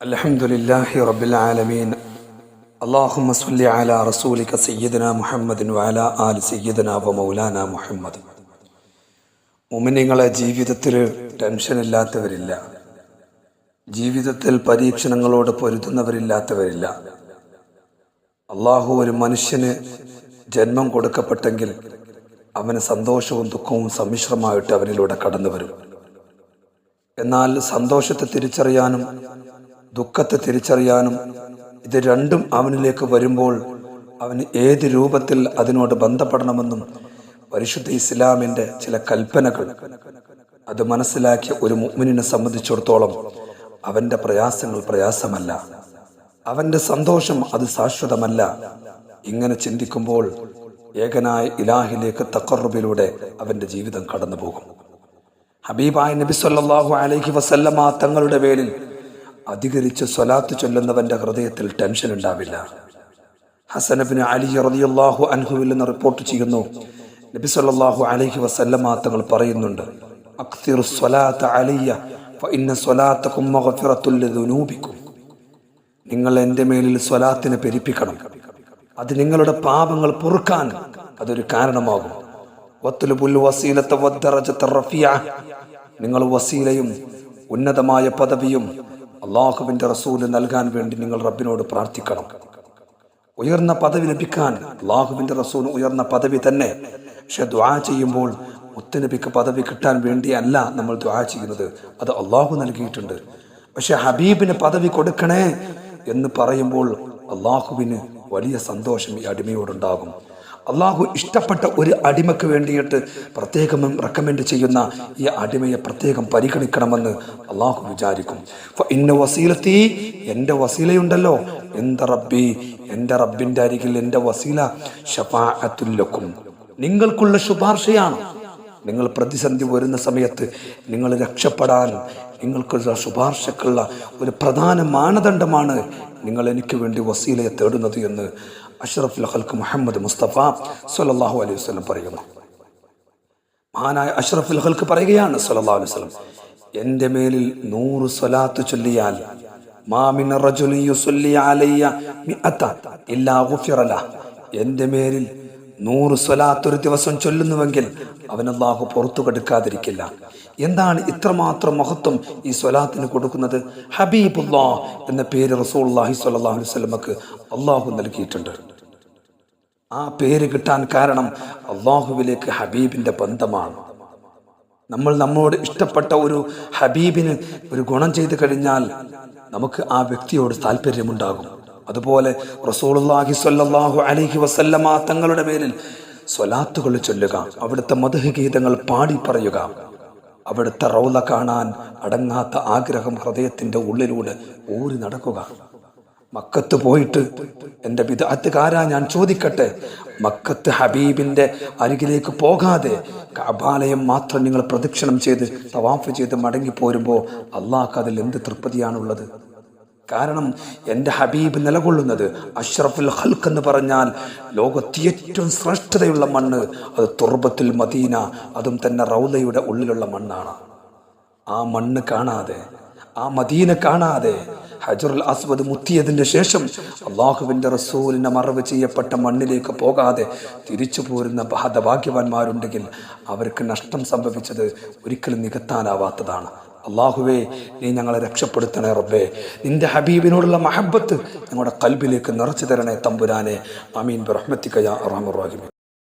الحمد لله رب العالمين اللهم صل على رسولك سيدنا محمد وعلى آل سيدنا ومولانا محمد മുമിനിങ്ങളെ ജീവിതത്തിൽ ടെൻഷനില്ലാത്തവരില്ല ജീവിതത്തിൽ പരീക്ഷണങ്ങളോട് പൊരുതുന്നവരില്ലാത്തവരില്ല അള്ളാഹു ഒരു മനുഷ്യന് ജന്മം കൊടുക്കപ്പെട്ടെങ്കിൽ അവന് സന്തോഷവും ദുഃഖവും സമ്മിശ്രമായിട്ട് അവനിലൂടെ കടന്നു വരും എന്നാൽ സന്തോഷത്തെ തിരിച്ചറിയാനും ദുഃഖത്തെ തിരിച്ചറിയാനും ഇത് രണ്ടും അവനിലേക്ക് വരുമ്പോൾ അവന് ഏത് രൂപത്തിൽ അതിനോട് ബന്ധപ്പെടണമെന്നും പരിശുദ്ധ ഇസ്ലാമിന്റെ ചില കൽപ്പനകൾ. അത് മനസ്സിലാക്കിയ ഒരു മുഗ്മിനെ സംബന്ധിച്ചിടത്തോളം അവന്റെ പ്രയാസങ്ങൾ പ്രയാസമല്ല. അവന്റെ സന്തോഷം അത് ശാശ്വതമല്ല. ഇങ്ങനെ ചിന്തിക്കുമ്പോൾ ഏകനായ ഇലാഹിലേക്ക് തക്കറുബിലൂടെ അവന്റെ ജീവിതം കടന്നു പോകും ഹബീബായ നബി സല്ലാഹു അലൈഹി വസല്ലമ തങ്ങളുടെ പേരിൽ അധികരിച്ച് സ്വലാത്ത് ചൊല്ലുന്നവന്റെ ഹൃദയത്തിൽ ടെൻഷൻ ഉണ്ടാവില്ല. ഹസനബിന് അലി റളിയല്ലാഹു അൻഹുവിൽ നിന്ന് റിപ്പോർട്ട് ചെയ്യുന്നു. നബി സല്ലല്ലാഹു അലൈഹി വസല്ലമ തങ്ങൾ പറയുന്നുണ്ട് അക്തിർ അലിയ നിങ്ങൾ എന്റെ മേലിൽ സ്വലാത്തിനെ പെരിപ്പിക്കണം. അത് നിങ്ങളുടെ പാപങ്ങൾ പൊറുക്കാൻ അതൊരു കാരണമാകും. നിങ്ങൾ വസീലയും ഉന്നതമായ പദവിയും അള്ളാഹുവിന്റെ റസൂൽ നൽകാൻ വേണ്ടി നിങ്ങൾ റബ്ബിനോട് പ്രാർത്ഥിക്കണം. ഉയർന്ന പദവി ലഭിക്കാൻ അള്ളാഹുവിന്റെ റസൂൽ ഉയർന്ന പദവി തന്നെ. പക്ഷെ ദ്വാ ചെയ്യുമ്പോൾ മുത്തനബിക്ക് പദവി കിട്ടാൻ വേണ്ടിയല്ല നമ്മൾ ദ്വാ ചെയ്യുന്നത്. അത് അള്ളാഹു നൽകിയിട്ടുണ്ട്. പക്ഷെ ഹബീബിന് പദവി കൊടുക്കണേ എന്ന് പറയുമ്പോൾ അള്ളാഹുവിന് വലിയ സന്തോഷം ഈ അടിമയോടുണ്ടാകും. അള്ളാഹു ഇഷ്ടപ്പെട്ട ഒരു അടിമയ്ക്ക് വേണ്ടിയിട്ട് പ്രത്യേകം റെക്കമെൻഡ് ചെയ്യുന്ന ഈ അടിമയെ പ്രത്യേകം പരിഗണിക്കണമെന്ന് അള്ളാഹു വിചാരിക്കും. ഇന്ന വസീലത്തി എന്റെ വസീലയുണ്ടല്ലോ. എന്റെ റബ്ബി എന്റെ റബ്ബിന്റെ അരികിൽ എന്റെ വസീല ഷഫാഅത്തുല്ലക്കും നിങ്ങൾക്കുള്ള ശുപാർശയാണ്. നിങ്ങൾ പ്രതിസന്ധി വരുന്ന സമയത്ത് നിങ്ങൾ രക്ഷപ്പെടാൻ നിങ്ങൾക്ക് ശുപാർശക്കുള്ള ഒരു പ്രധാന മാനദണ്ഡമാണ് നിങ്ങൾ എനിക്ക് വേണ്ടി വസീലയെ തേടുന്നത് എന്ന് അഷ്റഫുൽ ലഹൽക്ക് മുഹമ്മദ് മുസ്തഫ സല്ലല്ലാഹു അലൈഹി വസ്ലം പറയുന്നു. മഹാനായ അഷ്റഫുൽ ലഹൽക്ക് പറയുകയാണ് സല്ലല്ലാഹു അലൈഹി വസ്ലം എന്റെ മേലിൽ നൂറ് സ്വലാത്ത് ചൊല്ലിയാൽ മാമിന റജുലി യുസല്ലി അലയ്യ ഇല്ലാ എന്റെ മേലിൽ നൂറ് സ്വലാത്ത് ഒരു ദിവസം ചൊല്ലുന്നുവെങ്കിൽ അവൻ അള്ളാഹു പുറത്തു കെടുക്കാതിരിക്കില്ല. എന്താണ് ഇത്രമാത്രം മഹത്വം ഈ സ്വലാത്തിന് കൊടുക്കുന്നത്? ഹബീബുല്ലാ എന്ന പേര് റസൂള്ളാഹി സ്വല്ലല്ലാഹു അലൈഹി വസല്ലമക്ക് അള്ളാഹു നൽകിയിട്ടുണ്ട്. ആ പേര് കിട്ടാൻ കാരണം അള്ളാഹുവിലേക്ക് ഹബീബിന്റെ ബന്ധമാണ്. നമ്മൾ നമ്മോട് ഇഷ്ടപ്പെട്ട ഒരു ഹബീബിന് ഒരു ഗുണം ചെയ്തു കഴിഞ്ഞാൽ നമുക്ക് ആ വ്യക്തിയോട് താല്പര്യമുണ്ടാകും അതുപോലെ റസൂലുള്ളാഹി സ്വല്ലല്ലാഹു അലൈഹി വസല്ലമ തങ്ങളുടെ പേരിൽ സ്വലാത്തുകൾ ചൊല്ലുക അവിടുത്തെ മധുഹ ഗീതങ്ങൾ പാടി പറയുക. അവിടുത്തെ റൗല കാണാൻ അടങ്ങാത്ത ആഗ്രഹം ഹൃദയത്തിന്റെ ഉള്ളിലൂടെ ഊറി നടക്കുക. മക്കത്ത് പോയിട്ട് എന്റെ വിദാത്തുകാരാ ഞാൻ ചോദിക്കട്ടെ മക്കത്ത് ഹബീബിന്റെ അരികിലേക്ക് പോകാതെ കബാലയം മാത്രം നിങ്ങൾ പ്രദക്ഷിണം ചെയ്ത് തവാഫ് ചെയ്ത് മടങ്ങി പോരുമ്പോൾ അള്ളാഹ് അതിൽ എന്ത് തൃപ്തിയാണുള്ളത്? കാരണം എന്റെ ഹബീബ് നിലകൊള്ളുന്നത് അഷ്റഫുൽ ഹൽക്ക് എന്ന് പറഞ്ഞാൽ ലോകത്ത് ഏറ്റവും ശ്രേഷ്ഠതയുള്ള മണ്ണ്. അത് തുർബത്തുൽ മദീന അതും തന്നെ റൗലയുടെ ഉള്ളിലുള്ള മണ്ണാണ്. ആ മണ്ണ് കാണാതെ ആ മദീന കാണാതെ ഹജറുൽ അസ്വദ് മുത്തിയതിന് ശേഷം അള്ളാഹുവിന്റെ റസൂലിനെ മറവ് ചെയ്യപ്പെട്ട മണ്ണിലേക്ക് പോകാതെ തിരിച്ചു പോരുന്ന ഹതഭാഗ്യവാന്മാരുണ്ടെങ്കിൽ അവർക്ക് നഷ്ടം സംഭവിച്ചത് ഒരിക്കലും നികത്താനാവാത്തതാണ്. അള്ളാഹുവേ നീ ഞങ്ങളെ രക്ഷപ്പെടുത്തണേ റബ്ബേ. നിന്റെ ഹബീബിനോടുള്ള മഹബത്ത് ഞങ്ങളുടെ കൽബിലേക്ക് നിറച്ചു തരണേ തമ്പുരാനെ. അമീൻ ബ്രഹ്മത്തിക്കയാ റഹമുറാഹിമി